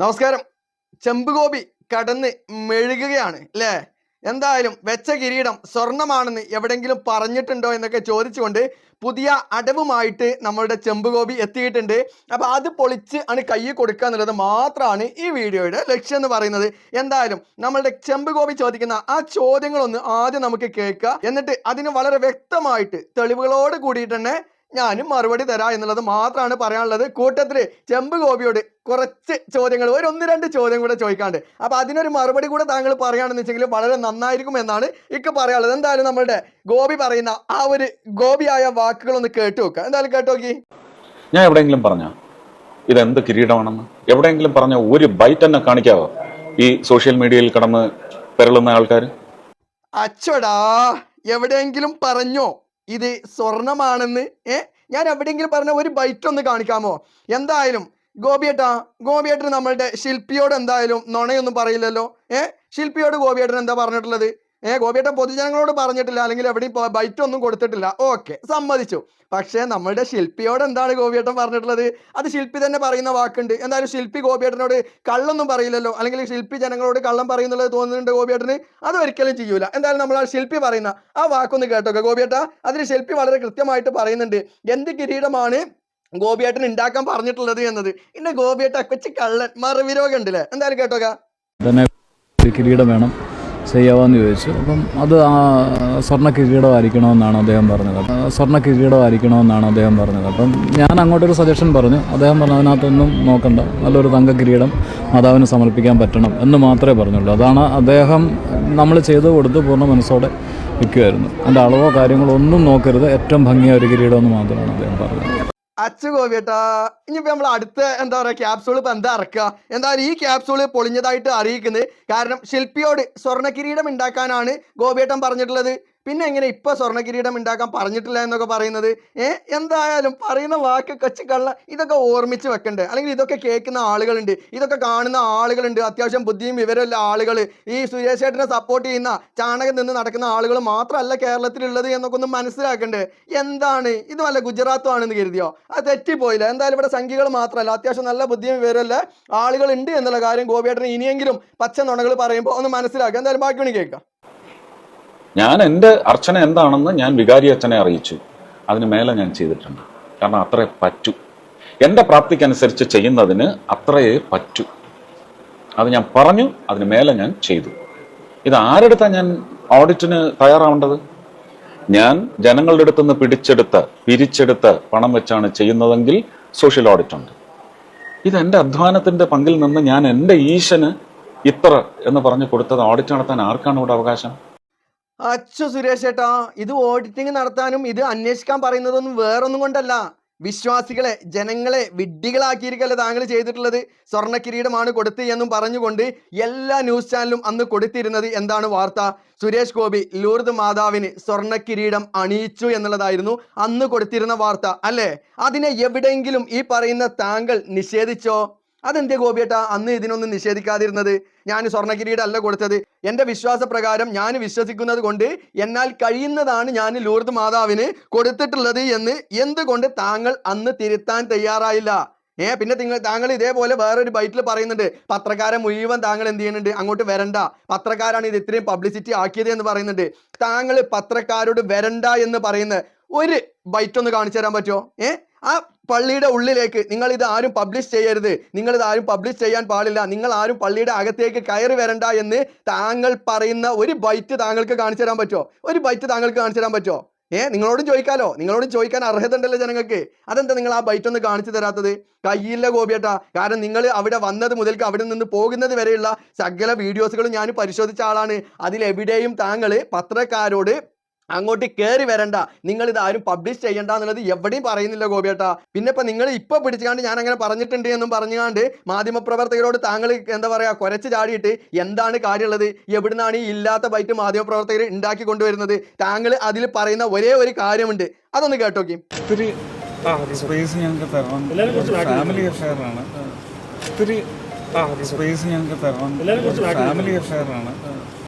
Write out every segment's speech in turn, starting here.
നമസ്കാരം. ചെമ്പുകോപി കടന്ന് മെഴുകുകയാണ് അല്ലേ എന്തായാലും വെച്ച കിരീടം സ്വർണമാണെന്ന് എവിടെങ്കിലും പറഞ്ഞിട്ടുണ്ടോ എന്നൊക്കെ ചോദിച്ചുകൊണ്ട് പുതിയ അടവുമായിട്ട് നമ്മളുടെ ചെമ്പുകോപി എത്തിയിട്ടുണ്ട്. അപ്പൊ അത് പൊളിച്ച് ആണ് കൈ കൊടുക്കുക എന്നുള്ളത് മാത്രമാണ് ഈ വീഡിയോയുടെ ലക്ഷ്യം എന്ന് പറയുന്നത്. എന്തായാലും നമ്മളുടെ ചെമ്പുകോപി ചോദിക്കുന്ന ആ ചോദ്യങ്ങളൊന്ന് ആദ്യം നമുക്ക് കേൾക്കുക എന്നിട്ട് അതിന് വളരെ വ്യക്തമായിട്ട് തെളിവുകളോട് കൂടിയിട്ട് തന്നെ ഞാനും മറുപടി തരാം എന്നുള്ളത് മാത്രമാണ് പറയാനുള്ളത്. കൂട്ടത്തിൽ ചെമ്പ് ഗോപിയോട് കുറച്ച് ചോദ്യങ്ങൾ ഒരു ഒന്ന് രണ്ട് ചോദ്യം കൂടെ ചോദിക്കാണ്ട് അപ്പോൾ അതിനൊരു മറുപടി കൂടെ താങ്കൾ പറയുകയാണെന്ന് വെച്ചെങ്കിൽ വളരെ നന്നായിരിക്കും എന്നാണ് ഇക്ക് പറയാനുള്ളത്. എന്തായാലും നമ്മളുടെ ഗോപി പറയുന്ന ആ ഒരു ഗോപിയായ വാക്കുകൾ ഒന്ന് കേട്ടു നോക്കുക എന്തായാലും കേട്ടു നോക്കി. ഞാൻ എവിടെയെങ്കിലും പറഞ്ഞ ഇതെന്ത് കിരീടമാണെന്ന്? എവിടെയെങ്കിലും പറഞ്ഞ ഒരു ബൈറ്റ് തന്നെ കാണിക്കാവോ? ഈ സോഷ്യൽ മീഡിയയിൽ കടന്ന് പെരളുന്ന ആൾക്കാർ അച്ചടാ എവിടെയെങ്കിലും പറഞ്ഞോ? ഇത് സ്വർണമാണെന്ന് ഏ? ഞാൻ എവിടെയെങ്കിലും പറഞ്ഞ ഒരു ബൈറ്റ് ഒന്ന് കാണിക്കാമോ? എന്തായാലും ഗോപിയേട്ടാ ഗോപിയേട്ടന് നമ്മളുടെ ശില്പിയോട് എന്തായാലും നുണയൊന്നും പറയില്ലല്ലോ ഏ? ശില്പിയോട് ഗോപിയേട്ടൻ എന്താ പറഞ്ഞിട്ടുള്ളത്? ഏ ഗോപിയേട്ടൻ പൊതുജനങ്ങളോട് പറഞ്ഞിട്ടില്ല അല്ലെങ്കിൽ എവിടെയും ബൈറ്റ് ഒന്നും കൊടുത്തിട്ടില്ല. ഓക്കെ സമ്മതിച്ചു. പക്ഷേ നമ്മളുടെ ശില്പിയോട് എന്താണ് ഗോപിയേട്ടൻ പറഞ്ഞിട്ടുള്ളത്? അത് ശില്പി തന്നെ പറയുന്ന വാക്കുണ്ട്. എന്തായാലും ശില്പി ഗോപിയേട്ടനോട് കള്ളൊന്നും പറയില്ലല്ലോ അല്ലെങ്കിൽ ശില്പി ജനങ്ങളോട് കള്ളം പറയുന്നുള്ളത് തോന്നുന്നുണ്ട് ഗോപിയേട്ടന് അത് ഒരിക്കലും ചെയ്യൂല. എന്തായാലും നമ്മൾ ആ ശില്പി പറയുന്ന ആ വാക്കൊന്ന് കേട്ടോക്കെ. ഗോപിയേട്ട അതിന് ശില്പി വളരെ കൃത്യമായിട്ട് പറയുന്നുണ്ട്. എന്ത് കിരീടമാണ് ഗോപിയേട്ടൻ ഉണ്ടാക്കാൻ പറഞ്ഞിട്ടുള്ളത് എന്നത്? പിന്നെ ഗോപിയേട്ട കൊച്ചു കള്ളൻ മറുവിരോഗം ഉണ്ടല്ലേ? എന്തായാലും കേട്ടോക്ക. കിരീടം വേണം. ചെയ്യാവാന്ന് ചോദിച്ചു. അപ്പം അത് സ്വർണ കിരീടമായിരിക്കണമെന്നാണ് അദ്ദേഹം പറഞ്ഞത്. സ്വർണ കിരീടമായിരിക്കണമെന്നാണ് അദ്ദേഹം പറഞ്ഞത്. അപ്പം ഞാൻ അങ്ങോട്ടൊരു സജഷൻ പറഞ്ഞു. അദ്ദേഹം പറഞ്ഞു അതിനകത്തൊന്നും നോക്കണ്ട. നല്ലൊരു തങ്ക കിരീടം മാതാവിന് സമർപ്പിക്കാൻ പറ്റണം എന്ന് മാത്രമേ പറഞ്ഞുള്ളൂ. അതാണ് അദ്ദേഹം നമ്മൾ ചെയ്തു കൊടുത്ത് പൂർണ മനസ്സോടെ വയ്ക്കുമായിരുന്നു അതിന്റെ അളവോ കാര്യങ്ങളോ ഒന്നും നോക്കരുത്. ഏറ്റവും ഭംഗിയായ ഒരു കിരീടമെന്ന് മാത്രമാണ് അദ്ദേഹം പറഞ്ഞത്. അച്ചു ഗോപിയേട്ടാ ഇനിയിപ്പോൾ നമ്മൾ അടുത്ത എന്താ പറയുക ക്യാപ്സൂൾ ഇപ്പോൾ എന്താ ഇറക്കുക എന്തായാലും ഈ ക്യാപ്സൂൾ പൊളിഞ്ഞതായിട്ട് അറിയിക്കുന്നത് കാരണം ശില്പിയോട് സ്വർണ കിരീടം ഉണ്ടാക്കാനാണ് ഗോപിയേട്ടൻ പറഞ്ഞിട്ടുള്ളത്. പിന്നെ എങ്ങനെ ഇപ്പൊ സ്വർണ കിരീടം ഉണ്ടാക്കാൻ പറഞ്ഞിട്ടില്ല എന്നൊക്കെ പറയുന്നത്? ഏ? എന്തായാലും പറയുന്ന വാക്ക് കൊച്ചു കള്ള ഇതൊക്കെ ഓർമ്മിച്ച് വെക്കണ്ടേ? അല്ലെങ്കിൽ ഇതൊക്കെ കേൾക്കുന്ന ആളുകളുണ്ട്. ഇതൊക്കെ കാണുന്ന ആളുകളുണ്ട്. അത്യാവശ്യം ബുദ്ധിയും വിവരമുള്ള ആളുകൾ ഈ സുരേഷ് ചേട്ടനെ സപ്പോർട്ട് ചെയ്യുന്ന ചാണകം നിന്ന് നടക്കുന്ന ആളുകൾ മാത്രമല്ല കേരളത്തിലുള്ളത് എന്നൊക്കെ ഒന്ന് മനസ്സിലാക്കണ്ടേ? എന്താണ്? ഇത് വല്ല ഗുജറാത്തും ആണെന്ന് കരുതിയോ? അത് തെറ്റിപ്പോയില്ല. എന്തായാലും ഇവിടെ സംഖ്യകൾ മാത്രമല്ല. അത്യാവശ്യം നല്ല ബുദ്ധിയും വിവരമുള്ള ആളുകൾ ഉണ്ട് എന്നുള്ള കാര്യം ഗോപിയേട്ടന് ഇനിയെങ്കിലും പച്ച നുണകൾ പറയുമ്പോൾ ഒന്ന് മനസ്സിലാക്കുക. എന്തായാലും ബാക്കി വേണി കേൾക്കാം. ഞാൻ എന്റെ അർച്ചന എന്താണെന്ന് ഞാൻ വികാരി അച്ഛനെ അറിയിച്ചു. അതിന് മേലെ ഞാൻ ചെയ്തിട്ടുണ്ട്. കാരണം അത്രേ പറ്റൂ. എന്റെ പ്രാപ്തിക്കനുസരിച്ച് ചെയ്യുന്നതിന് അത്രയേ പറ്റൂ. അത് ഞാൻ പറഞ്ഞു അതിന് മേലെ ഞാൻ ചെയ്തു. ഇത് ആരെടുത്താ ഞാൻ ഓഡിറ്റിന് തയ്യാറാവേണ്ടത്? ഞാൻ ജനങ്ങളുടെ അടുത്ത് നിന്ന് പിടിച്ചെടുത്ത് പിരിച്ചെടുത്ത് പണം വെച്ചാണ് ചെയ്യുന്നതെങ്കിൽ സോഷ്യൽ ഓഡിറ്റ് ഉണ്ട് ഇത് എന്റെ അധ്വാനത്തിന്റെ പങ്കിൽ നിന്ന് ഞാൻ എന്റെ ഈശന് ഇത്ര എന്ന് പറഞ്ഞു കൊടുത്തത് ഓഡിറ്റ് നടത്താൻ ആർക്കാണ് ഇവിടെ അവകാശം? അച്ചു സുരേഷ് ഏട്ടാ ഇത് ഓഡിറ്റിംഗ് നടത്താനും ഇത് അന്വേഷിക്കാൻ പറയുന്നതൊന്നും വേറൊന്നും കൊണ്ടല്ല. വിശ്വാസികളെ ജനങ്ങളെ വിഡ്ഢികളാക്കിയിരിക്കല്ലേ താങ്കൾ ചെയ്തിട്ടുള്ളത്? സ്വർണ കിരീടമാണ് കൊടുത്ത് എന്നും പറഞ്ഞുകൊണ്ട് എല്ലാ ന്യൂസ് ചാനലും അന്ന് കൊടുത്തിരുന്നത് എന്താണ് വാർത്ത? സുരേഷ് ഗോപി ലൂർദ് മാതാവിന് സ്വർണ കിരീടം അണിയിച്ചു എന്നുള്ളതായിരുന്നു അന്ന് കൊടുത്തിരുന്ന വാർത്ത അല്ലേ? അതിനെ എവിടെയെങ്കിലും ഈ പറയുന്ന താങ്കൾ നിഷേധിച്ചോ? അതെന്തേ ഗോപിയേട്ടാ അന്ന് ഇതിനൊന്നും നിഷേധിക്കാതിരുന്നത്? ഞാൻ സ്വർണ അല്ല കൊടുത്തത്. എന്റെ വിശ്വാസപ്രകാരം ഞാൻ വിശ്വസിക്കുന്നത് കൊണ്ട് എന്നാൽ കഴിയുന്നതാണ് ഞാൻ ലൂർദ് മാതാവിന് കൊടുത്തിട്ടുള്ളത് എന്ന് എന്തുകൊണ്ട് താങ്കൾ അന്ന് തിരുത്താൻ തയ്യാറായില്ല? ഏ പിന്നെ നിങ്ങൾ താങ്കൾ ഇതേപോലെ വേറൊരു ബൈറ്റിൽ പറയുന്നുണ്ട് പത്രക്കാരെ മുഴുവൻ താങ്കൾ എന്ത് ചെയ്യുന്നുണ്ട്? അങ്ങോട്ട് വരണ്ട. പത്രക്കാരാണ് ഇത് ഇത്രയും പബ്ലിസിറ്റി ആക്കിയത് എന്ന് പറയുന്നുണ്ട്. താങ്കൾ പത്രക്കാരോട് വരണ്ട എന്ന് പറയുന്ന ഒരു ബൈറ്റ് ഒന്ന് കാണിച്ചു തരാൻ പറ്റുമോ? ഏ ആ പള്ളിയുടെ ഉള്ളിലേക്ക് നിങ്ങൾ ഇത് ആരും പബ്ലിഷ് ചെയ്യരുത്. നിങ്ങൾ ഇത് ആരും പബ്ലിഷ് ചെയ്യാൻ പാടില്ല. നിങ്ങൾ ആരും പള്ളിയുടെ അകത്തേക്ക് കയറി വരണ്ട എന്ന് താങ്കൾ പറയുന്ന ഒരു ബൈറ്റ് താങ്കൾക്ക് കാണിച്ചു തരാൻ പറ്റുമോ ഒരു ബൈറ്റ് താങ്കൾക്ക് കാണിച്ചു തരാൻ പറ്റുമോ ഏ നിങ്ങളോടും ചോദിക്കാലോ? നിങ്ങളോടും ചോദിക്കാൻ അർഹത ഉണ്ടല്ലോ ജനങ്ങൾക്ക്. അതെന്താ നിങ്ങൾ ആ ബൈറ്റ് ഒന്ന് കാണിച്ചു തരാത്തത്? കയ്യില്ല ഗോപിയേട്ടാ. കാരണം നിങ്ങൾ അവിടെ വന്നത് മുതൽക്ക് അവിടെ നിന്ന് പോകുന്നത് വരെയുള്ള സകല വീഡിയോസുകളും ഞാൻ പരിശോധിച്ച ആളാണ്. അതിലെവിടെയും താങ്കൾ പത്രക്കാരോട് അങ്ങോട്ട് കയറി വരണ്ട. നിങ്ങൾ ഇത് ആരും പബ്ലിഷ് ചെയ്യണ്ട എന്നുള്ളത് എവിടെയും പറയുന്നില്ല ഗോപിയേട്ടാ. പിന്നെ ഇപ്പൊ നിങ്ങൾ ഇപ്പൊ പിടിച്ചുകൊണ്ട് ഞാൻ അങ്ങനെ പറഞ്ഞിട്ടുണ്ട് എന്നും പറഞ്ഞുകൊണ്ട് മാധ്യമപ്രവർത്തകരോട് താങ്കൾ എന്താ പറയാ കുറച്ച് ചാടിയിട്ട് എന്താണ് കാര്യമുള്ളത്? എവിടുന്നാണ് ഈ ഇല്ലാത്ത ബൈറ്റ് മാധ്യമപ്രവർത്തകർ ഉണ്ടാക്കി കൊണ്ടുവരുന്നത്? താങ്കൾ അതിൽ പറയുന്ന ഒരേ ഒരു കാര്യമുണ്ട്. അതൊന്ന് കേട്ടോക്കി. ഒത്തിരി സ്പേസ് ഞങ്ങൾക്ക് തരണം. ഫാമിലി അഫയർ ആണ്. ഒത്തിരി സ്പേസ് ഞങ്ങൾക്ക് തരണം. ഫാമിലി അഫെയർ ആണ്.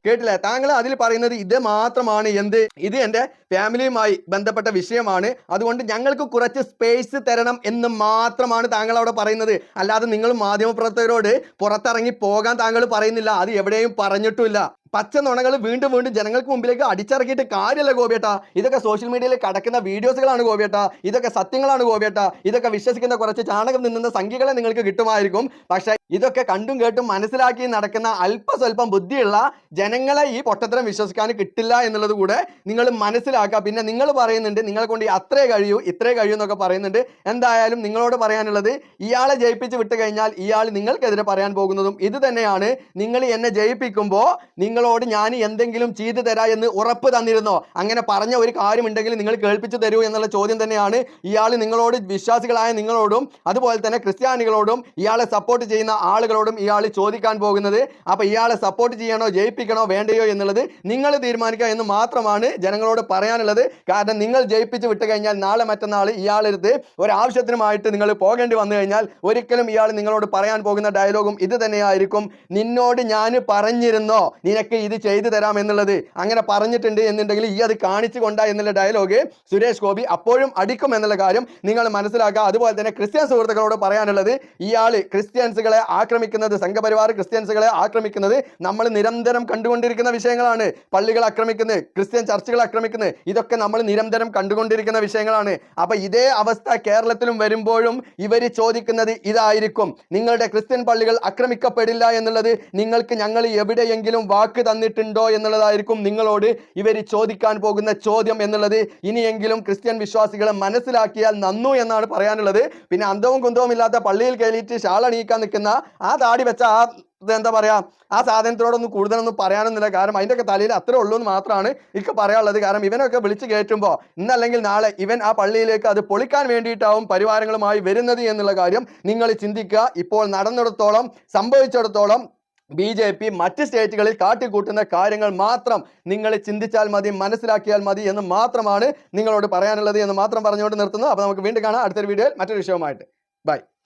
കേട്ടില്ലേ? താങ്കൾ അതിൽ പറയുന്നത് ഇത് മാത്രമാണ് എന്ത്? ഇത് എന്റെ ഫാമിലിയുമായി ബന്ധപ്പെട്ട വിഷയമാണ്. അതുകൊണ്ട് ഞങ്ങൾക്ക് കുറച്ച് സ്പേസ് തരണം എന്ന് മാത്രമാണ് താങ്കൾ അവിടെ പറയുന്നത്. അല്ലാതെ നിങ്ങൾ മാധ്യമപ്രവർത്തകരോട് പുറത്തിറങ്ങി പോകാൻ താങ്കൾ പറയുന്നില്ല. അത് എവിടെയും പറഞ്ഞിട്ടുമില്ല. പച്ച നുണകൾ വീണ്ടും വീണ്ടും ജനങ്ങൾക്ക് മുമ്പിലേക്ക് അടിച്ചിറക്കിയിട്ട് കാര്യമല്ല ഗോപിയേട്ട. ഇതൊക്കെ സോഷ്യൽ മീഡിയയിൽ കിടക്കുന്ന വീഡിയോസുകളാണ് ഗോപിയേട്ട. ഇതൊക്കെ സത്യങ്ങളാണ് ഗോപിയേട്ട. ഇതൊക്കെ വിശ്വസിക്കുന്ന കുറച്ച് ചാണകം നിന്നുന്ന സംഖ്യകളെ നിങ്ങൾക്ക് കിട്ടുമായിരിക്കും. പക്ഷേ ഇതൊക്കെ കണ്ടും കേട്ടും മനസ്സിലാക്കി നടക്കുന്ന അല്പസ്വല്പം ബുദ്ധിയുള്ള ജനങ്ങളെ ഈ പൊട്ടത്തരം വിശ്വസിക്കാൻ കിട്ടില്ല എന്നുള്ളത് കൂടെ നിങ്ങൾ മനസ്സിലാക്കുക. പിന്നെ നിങ്ങൾ പറയുന്നുണ്ട് നിങ്ങളെ കൊണ്ട് അത്രേ കഴിയൂ ഇത്രേ കഴിയൂ എന്നൊക്കെ പറയുന്നുണ്ട്. എന്തായാലും നിങ്ങളോട് പറയാനുള്ളത് ഇയാളെ ജയിപ്പിച്ച് വിട്ട് കഴിഞ്ഞാൽ ഇയാൾ നിങ്ങൾക്കെതിരെ പറയാൻ പോകുന്നതും ഇത് തന്നെയാണ്. നിങ്ങൾ എന്നെ ജയിപ്പിക്കുമ്പോൾ നിങ്ങളോട് ഞാൻ എന്തെങ്കിലും ചെയ്തു തരാ എന്ന് ഉറപ്പ് തന്നിരുന്നോ? അങ്ങനെ പറഞ്ഞ ഒരു കാര്യമുണ്ടെങ്കിൽ നിങ്ങൾ കേൾപ്പിച്ചു തരൂ എന്നുള്ള ചോദ്യം തന്നെയാണ് ഇയാൾ നിങ്ങളോട് വിശ്വാസികളായ നിങ്ങളോടും അതുപോലെ തന്നെ ക്രിസ്ത്യാനികളോടും ഇയാളെ സപ്പോർട്ട് ചെയ്യുന്ന ആളുകളോടും ഇയാൾ ചോദിക്കാൻ പോകുന്നത് അപ്പോൾ ഇയാളെ സപ്പോർട്ട് ചെയ്യണോ ജയിപ്പിക്കണോ വേണ്ടയോ എന്നുള്ളത് നിങ്ങൾ തീരുമാനിക്കുക എന്ന് മാത്രമാണ് ജനങ്ങളോട് പറയാനുള്ളത്. കാരണം നിങ്ങൾ ജയിപ്പിച്ച് വിട്ട് കഴിഞ്ഞാൽ നാളെ മറ്റന്നാൾ ഇയാളെടുത്ത് ഒരാവശ്യത്തിനുമായിട്ട് നിങ്ങൾ പോകേണ്ടി വന്നു കഴിഞ്ഞാൽ ഒരിക്കലും ഇയാൾ നിങ്ങളോട് പറയാൻ പോകുന്ന ഡയലോഗും ഇത് തന്നെയായിരിക്കും. നിന്നോട് ഞാൻ പറഞ്ഞിരുന്നോ നിനക്ക് ഇത് ചെയ്തു തരാം എന്നുള്ളത്. അങ്ങനെ പറഞ്ഞിട്ടുണ്ട് എന്നുണ്ടെങ്കിൽ ഈ അത് കാണിച്ചു കൊണ്ടാ എന്നുള്ള ഡയലോഗ് സുരേഷ് ഗോപി അപ്പോഴും അടിക്കും എന്നുള്ള കാര്യം നിങ്ങൾ മനസ്സിലാക്കുക. അതുപോലെ തന്നെ ക്രിസ്ത്യൻ സുഹൃത്തുക്കളോട് പറയാനുള്ളത് ഇയാൾ ക്രിസ്ത്യൻസുകളെ ആക്രമിക്കുന്നത് സംഘപരിവാർ ക്രിസ്ത്യൻസുകളെ ആക്രമിക്കുന്നത് നമ്മൾ നിരന്തരം കണ്ടുകൊണ്ടിരിക്കുന്ന വിഷയങ്ങളാണ്. പള്ളികൾ ആക്രമിക്കുന്നത് ക്രിസ്ത്യൻ ചർച്ചുകൾ ആക്രമിക്കുന്നത് ഇതൊക്കെ നമ്മൾ നിരന്തരം കണ്ടുകൊണ്ടിരിക്കുന്ന വിഷയങ്ങളാണ്. അപ്പൊ ഇതേ അവസ്ഥ കേരളത്തിലും വരുമ്പോഴും ഇവർ ചോദിക്കുന്നത് ഇതായിരിക്കും. നിങ്ങളുടെ ക്രിസ്ത്യൻ പള്ളികൾ ആക്രമിക്കപ്പെടില്ല എന്നുള്ളത് നിങ്ങൾക്ക് ഞങ്ങൾ എവിടെയെങ്കിലും വാക്ക് തന്നിട്ടുണ്ടോ എന്നുള്ളതായിരിക്കും നിങ്ങളോട് ഇവർ ചോദിക്കാൻ പോകുന്ന ചോദ്യം എന്നുള്ളത്. ഇനിയെങ്കിലും ക്രിസ്ത്യൻ വിശ്വാസികളെ മനസ്സിലാക്കിയാൽ നന്നു എന്നാണ് പറയാനുള്ളത്. പിന്നെ അന്തവും കുന്തവും ഇല്ലാത്ത പള്ളിയിൽ കയറിയിട്ട് ശാളണീക്കാൻ നിൽക്കുന്ന ആ താടി വെച്ച ആ എന്താ പറയാ ആ സാധനത്തിനോടൊന്നും കൂടുതലൊന്നും പറയാനൊന്നുമില്ല. കാരണം അതിന്റെയൊക്കെ തലയിൽ അത്രേ ഉള്ളൂ എന്ന് മാത്രമാണ് എനിക്ക് പറയാനുള്ളത്. കാരണം ഇവനൊക്കെ വിളിച്ചു കയറ്റുമ്പോൾ ഇന്നല്ലെങ്കിൽ നാളെ ഇവൻ ആ പള്ളിയിലേക്ക് അത് പൊളിക്കാൻ വേണ്ടിയിട്ടാവും പരിവാരങ്ങളുമായി വരുന്നത് എന്നുള്ള കാര്യം നിങ്ങൾ ചിന്തിക്കുക. ഇപ്പോൾ നടന്നിടത്തോളം സംഭവിച്ചിടത്തോളം ബി ജെ പി മറ്റ് സ്റ്റേറ്റുകളിൽ കാട്ടിക്കൂട്ടുന്ന കാര്യങ്ങൾ മാത്രം നിങ്ങൾ ചിന്തിച്ചാൽ മതി മനസ്സിലാക്കിയാൽ മതി എന്ന് മാത്രമാണ് നിങ്ങളോട് പറയാനുള്ളത് എന്ന് മാത്രം പറഞ്ഞുകൊണ്ട് നിർത്തുന്നു. അപ്പോൾ നമുക്ക് വീണ്ടും കാണാം. അടുത്തൊരു വീഡിയോയിൽ മറ്റൊരു വിഷയവുമായിട്ട്. ബൈ.